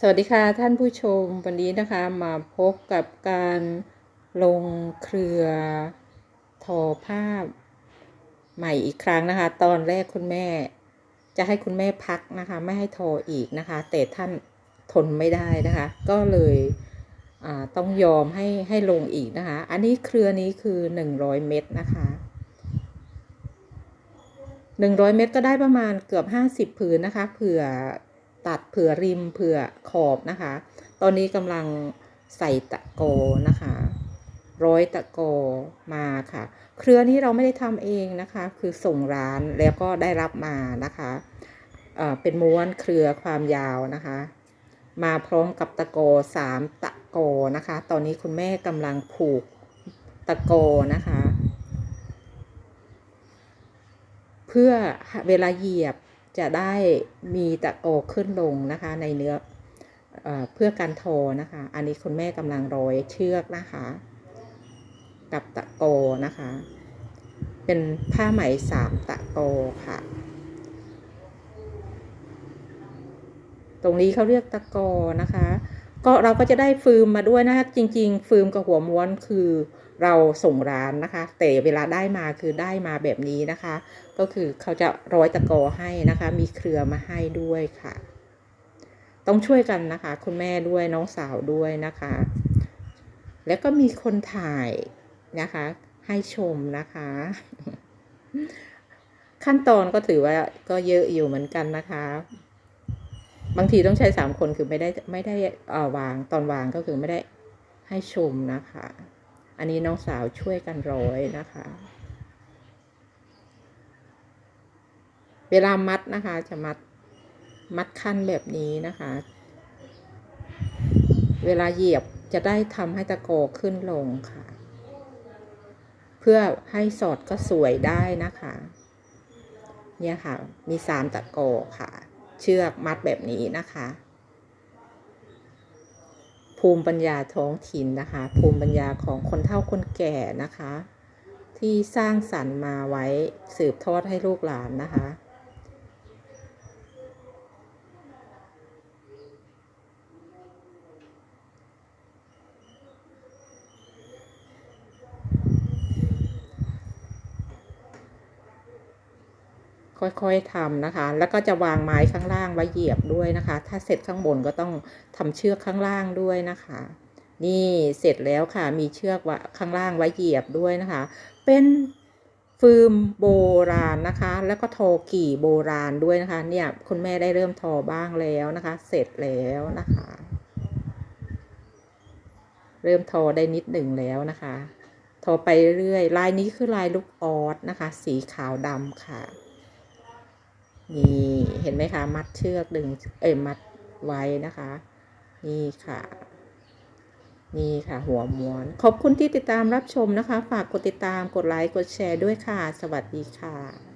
สวัสดีค่ะท่านผู้ชมวันนี้นะคะมาพบกับการลงเครือทอผ้าใหม่อีกครั้งนะคะ ตอนแรกคุณแม่ จะให้คุณแม่พักนะคะ ไม่ให้ทออีกนะคะ แต่ท่านทนไม่ได้นะคะ ก็เลยต้องยอมให้ให้ลงอีกนะคะ อันนี้เครือนี้คือ 100 เม็ดนะคะ100 เม็ดก็ได้ประมาณเกือบ 50ผืนนะคะเผื่อ ตัดเผื่อริมเผื่อขอบนะคะ ตอนนี้กำลังใส่ตะโกนะคะ ร้อยตะโกมาค่ะ เครือนี้เราไม่ได้ทำเองนะคะ คือส่งร้านแล้วก็ได้รับมานะคะเอ่อเป็นม้วนเครือความยาวนะคะ มาพร้อมกับตะโกสามตะโกนะคะ ตอนนี้คุณแม่กำลังผูกตะโกนะคะ เพื่อเวลาเหยียบ จะได้มีตะโกขึ้นลงนะคะในเนื้อเอเพื่อการทอนะคะ อันนี้คุณแม่กำลังร้อยเชือกนะคะ กับตะโกนะคะ เป็นผ้าไหมสามตะโกค่ะ ตรงนี้เขาเรียกตะโกนะคะ ก็เราก็จะได้ฟิล์มมาด้วยนะคะจริง ๆฟิล์มกับหัวม้วนคือเราส่งร้านนะคะ แต่เวลาได้มาคือได้มาแบบนี้นะคะ ก็คือเขาจะร้อยตะกอให้นะคะ มีเครือมาให้ด้วยค่ะ ต้องช่วยกันนะคะ คุณแม่ด้วยน้องสาวด้วยนะคะ แล้วก็มีคนถ่ายนะคะ ให้ชมนะคะ ขั้นตอนก็ถือว่าก็เยอะอยู่เหมือนกันนะคะ บางทีต้องใช้สามคนคือไม่ได้ไม่ได้อ่อวางตอนวางก็คือไม่ได้ให้ชมนะคะ อันนี้น้องสาวช่วยกันร้อยนะคะ เวลามัดนะคะจะมัดมัดขั้นแบบนี้นะคะ เวลาเหยียบจะได้ทำให้ตะโกขึ้นลงค่ะ เพื่อให้สอดก็สวยได้นะคะ เนี่ยค่ะ มีสามตะโกค่ะ เชือกมัดแบบนี้นะคะ ภูมิปัญญาท้องถิ่นนะคะ ภูมิปัญญาของคนเฒ่าคนแก่นะคะ ที่สร้างสรรค์มาไว้สืบทอดให้ลูกหลานนะคะ ค่อยๆทำนะคะ แล้วก็จะวางไม้ข้างล่างไว้เหยียบด้วยนะคะ ถ้าเสร็จข้างบนก็ต้องทำเชือกข้างล่างด้วยนะคะ นี่เสร็จแล้วค่ะ มีเชือกว่าข้างล่างไว้เหยียบด้วยนะคะ เป็นฟืมโบราณนะคะ แล้วก็ทอกี่โบราณด้วยนะคะ เนี่ยคุณแม่ได้เริ่มทอบ้างแล้วนะคะ เสร็จแล้วนะคะ เริ่มทอได้นิดหนึ่งแล้วนะคะ ทอไปเรื่อยลายนี้คือลายลูกออสนะคะ สีขาวดำค่ะ นี่เห็นไหมคะ มัดเชือกดึง เอ่ยมัดไว้นะคะ นี่ค่ะ นี่ค่ะหัวม้วน ขอบคุณที่ติดตามรับชมนะคะ ฝากกดติดตามกดไลค์กดแชร์ด้วยค่ะ สวัสดีค่ะ